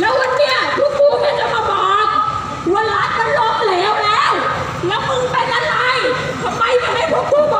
แล้ววันเนี้ยทุกกูแค่จะมาบอกว่ารัฐมันล้มเหลวแล้ว แล้วมึงเป็นอะไรทำไมไม่ให้พวกกูบ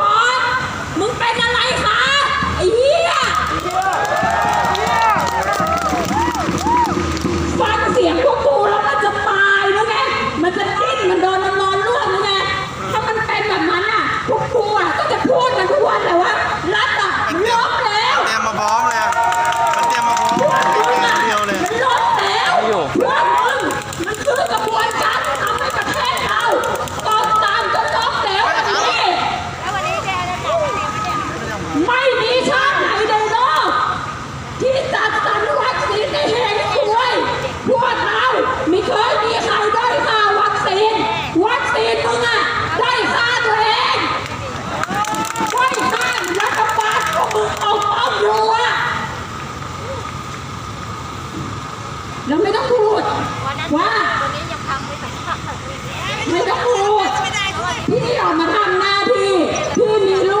อก ยังไม่ต้องพูด ว่า วันนี้ยังทำไม่ถึงไม่ต้องพูดพี่ออกมาทำหน้าที่พี่มีลูก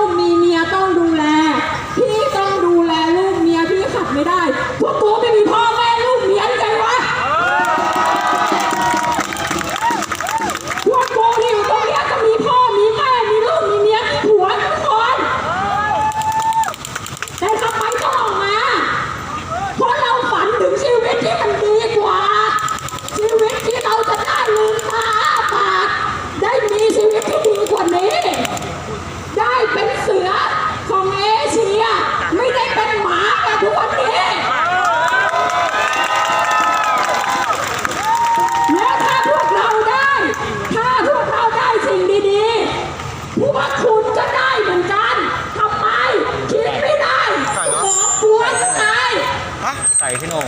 ใส่พี่โหน่ง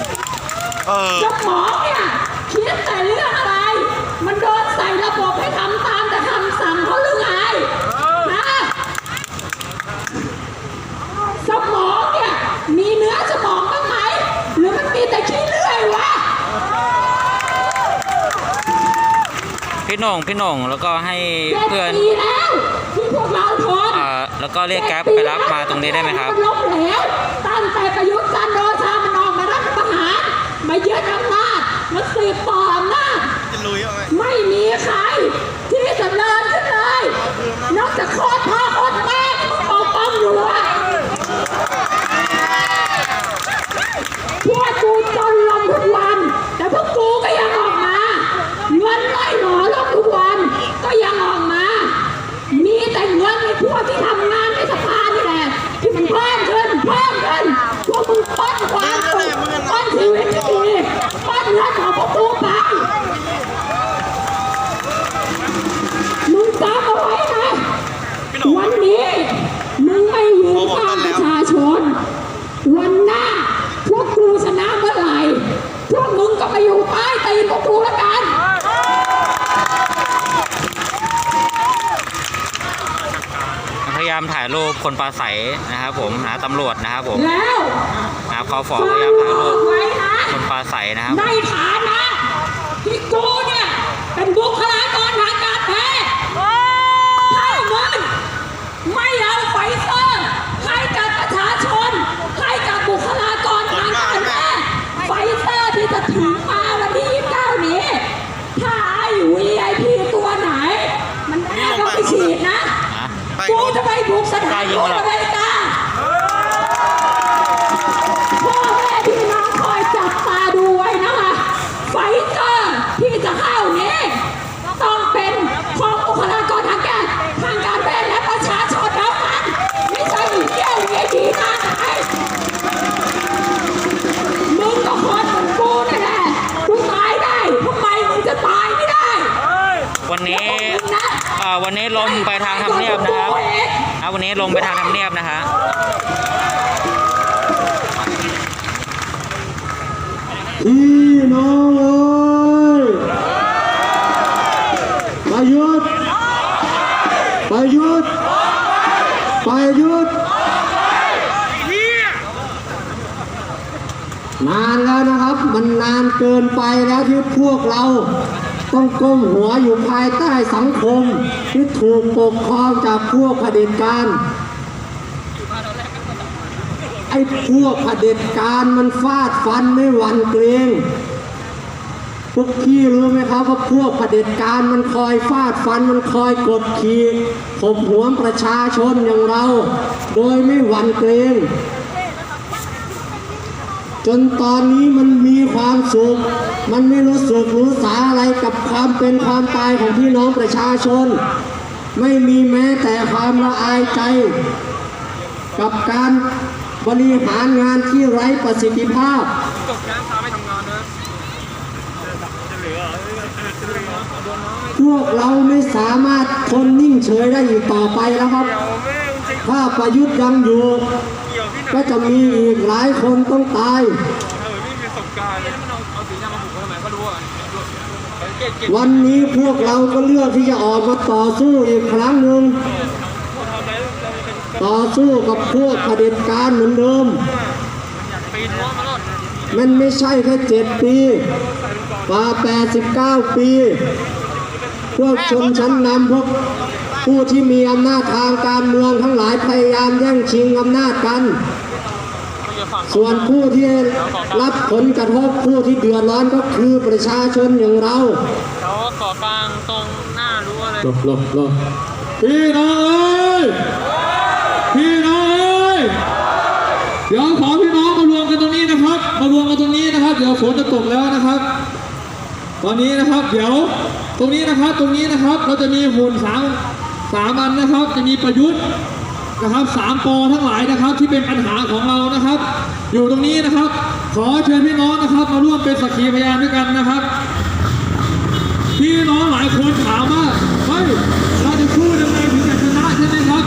เออสมองเนี่ยคิดแต่เรื่องอะไร มันโดนใส่ระบบให้ทำตามแต่คำสั่งเขาหรือไงนะสมองเนี่ยมีเนื้อสมองบ้างไหม หรือมันมีแต่ขี้เลื่อยวะพี่โหน่งพี่โหน่งแล้วก็ให้เจ็ดเพื่อนปีแล้วที่พวกเราทนอ่าแล้วก็เรียกแก๊ปไปรับมาตรงนี้ได้ไหมครับนล้มเหลวตั้งแต่ประยุทธ์จันทร์โอชามันออกมารัฐประหาร มายึดอำนาจมาสืบต่ออำนาจจะลุยเอาไหมไม่มีใครที่จะเลินขึ้นเลย นอกจากโคตรพ่อโคตรแม่ที่ปกป้องอยู่อะพวกกูจนลงทุกวัน แต่พวกกูก็ยังออกมา เงินไล่หนอลงทุกวัน ก็ยังออกมา มีแต่เงินในพวกที่ทำงานในสภานี่แหละ ที่มันเพิ่มขึ้นเพิ่มขึ้นพวกมึงป้อนความสุขป้อนชีวิตที่ดีป้อนเงินของพวกกูไป มึงจำเอาไว้นะ พี่หนุ่ม วันนี้มึงไม่ยืนข้างประชาชน วันหน้า พวกกูชนะเมื่อไหร่ พวกมึงก็มาอยู่ใต้ตีนพวกกูแล้วกัน พยายามถ่ายรูปคนปลาใสนะครับผมนะตำรวจนะครับผมแล้วนะครับเขาฟอฟัพงยายามถ่ายรูปไว้นะคนปลาใสนะครับในฐานะที่กูเนี่ยเป็นบุคลากรทางการแพทย์ถ้ามึงไม่เอาไฟเซอร์ให้กับประชาชน ให้กับบุคลากรทางการแพทย์ไฟเซอร์ที่จะถึงมาวันที่29นี้ ถ้าไอ้ VIP ตัวไหน มันแน่ก็ไปฉีดนะ อะ ไป กู รถ จะไปบุ กสถานทูตอเมริกาพ่อแม่พี่น้องคอยจับตาดูไว้นะคะ ไฟเซอร์ที่จะเข้านี้ต้องเป็นของบุคลากรทางการทางการแพทย์และประชาชนเท่านั้นไม่ใช่อีกแก้วเวทีหน้าไหนมึงก็คนเหมือนกูนั่นแหละกูตายได้ทำไมมึงจะตายไม่ได้วันนี้มึงนะอ่าวันนี้ลงไปทางทำเนียบนะครับ อะวันนี้ลงไปทางทำเนียบนะฮะพี่น้องเอ้ยประยุทธ์ประยุทธ์ประยุทธ์นานแล้วนะครับ มันนานเกินไปแล้วที่พวกเรา ต้องก้มหัวอยู่ภายใต้สังคมที่ถูกปกครองจากพวกเผด็จการไอ้พวกเผด็จการมันฟาดฟันไม่หวั่นเกรงพวกพี่รู้ไหมครับว่าพวกเผด็จการมันคอยฟาดฟันมันคอยกดขี่ข่มหัวประชาชนอย่างเรา โดยไม่หวั่นเกรง จนตอนนี้มันมีความสุข มันไม่รู้สึกรู้สาอะไรกับความเป็นความตายของพี่น้องประชาชน ไม่มีแม้แต่ความละอายใจ กับการบริหารงานที่ไร้ประสิทธิภาพพวกเราไม่สามารถทนนิ่งเฉยได้อีกต่อไปแล้วครับ ถ้าประยุทธ์ยังอยู่ ก็จะมีอีกหลายคนต้องตาย วันนี้พวกเราก็เลือกที่จะออกมาต่อสู้อีกครั้งหนึ่งต่อสู้กับพวกเผด็จการเหมือนเดิม มันไม่ใช่แค่เจ็ดปีกว่า89 ปี พวกชนชั้นนำพวกผู้ที่มีอำนาจทางการเมืองทั้งหลายพยายามแย่งชิงอำนาจกัน ส่วนผู้ที่รับผลกระทบผู้ที่เดือดร้อนก็คือประชาชนอย่างเราเขาก่อกลางตรงหน้ารั้วเลยลบลบลบพี่น้องเอ้ยพี่น้องเอ้ยเดี๋ยวขอพี่น้องมารวมกันตรงนี้นะครับ มารวมกันตรงนี้นะครับ เดี๋ยวฝนจะตกแล้วนะครับ ตอนนี้นะครับเดี๋ยวตรงนี้นะครับตรงนี้นะครับ เราจะมีหุ่นสามสามอันนะครับ จะมีประยุทธ์ นะครับสามปอทั้งหลายนะครับ ที่เป็นปัญหาของเรานะครับ อยู่ตรงนี้นะครับ ขอเชิญพี่น้องนะครับ มาร่วมเป็นสักขีพยานด้วยกันนะครับพี่น้องหลายคนถามว่าเฮ้ยเราจะสู้ยังไงถึงจะชนะใช่ไหมครับ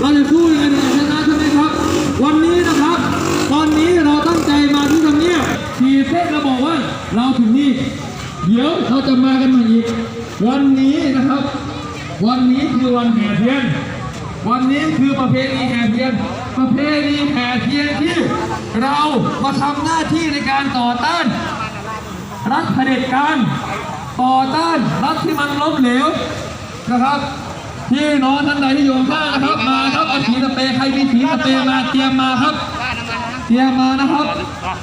เราจะสู้ยังไงถึงจะชนะใช่ไหมครับ วันนี้นะครับ ตอนนี้เราตั้งใจมาที่ทำเนียบขีดเส้นเราบอกว่าเราถึงนี่เดี๋ยวเราจะมากันใหม่อีกวันนี้นะครับ วันนี้คือวันแห่เทียน วันนี้คือประเพณีแห่เทียน ประเพณีแห่เทียนที่เรามาทำหน้าที่ในการต่อต้าน รัฐเผด็จการต่อต้านรัฐที่มันล้มเหลวนะครับพี่น้องท่านใดที่อยู่ข้างนะครับมาครับเอาสีสเปรย์ใครมีสีสเปรย์มาเตรียมมาครับเตรียมมานะครับ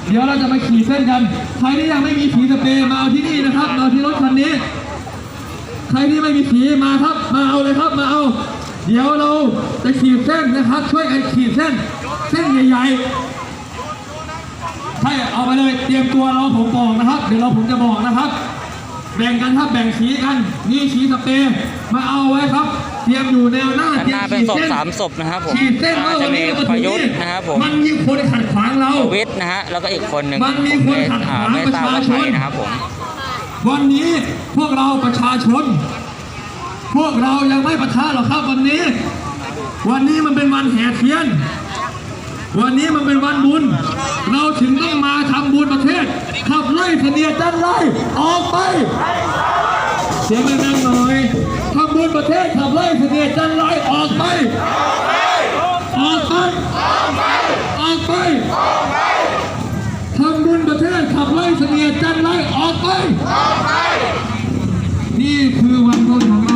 เดี๋ยวเราจะมาขีดเส้นกันใครที่ยังไม่มีสีสเปรย์มาเอาที่นี่นะครับมาเอาที่รถคันนี้ ใครที่ไม่มีสีมาครับ มาเอาเลยครับมาเอา เดี๋ยวเราจะขีดเส้นนะครับ ช่วยกันขีดเส้น เส้นใหญ่ๆใช่เอาไปเลยเตรียมตัวเราผมบอกนะครับ เดี๋ยวเราผมจะบอกนะครับ แบ่งกันครับแบ่งสีกันนี่สีสเปรย์มาเอาไว้ครับเตรียมอยู่แนวหน้าด้านเตรีหยมน้าเป็นขีดศพเส้นสามศพนะครับผมขีดเส้นว่าอ่าวัจะนมีนี้เราปถึระงยุทนี่ธ์นะครับผมมันมีคนขัดขวางเราวิทย์นะฮะแล้วก็อีกคนหนึ่งมันมีคนขัดขวางอ่ไม่ทราบว่าประชาชใครนนะครับผมวันนี้พวกเราประชาชน พวกเรายังไม่ประทะหรอกครับวันนี้ วันนี้มันเป็นวันแห่เทียน วันนี้มันเป็นวันบุญ เราถึงต้องมาทำบุญประเทศ ขับไล่เสนียดจันไล่ออกไป เสียงดังๆหน่อยทำบุญประเทศขับไล่เสนียดจันไล่ออกไป ออกไป ออกไปทำบุญประเทศขับไล่เสนียดจันไล่ออกไป นี่คือวันบุญของ